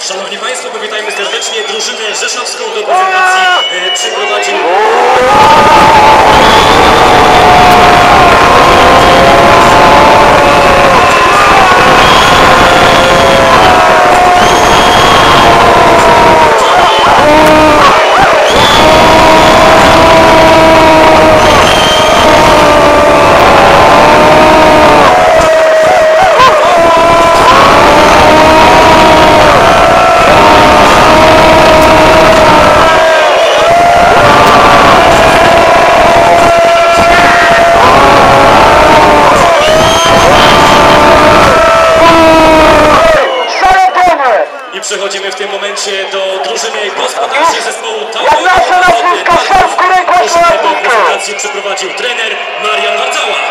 Szanowni Państwo, powitajmy serdecznie drużynę rzeszowską do prezentacji e, przyprowadził Przechodzimy w tym momencie do drużyny gospodarczej zespołu Tauro. Zapraszam na wszystko, szersku ręką przeprowadził trener Marian Warcała.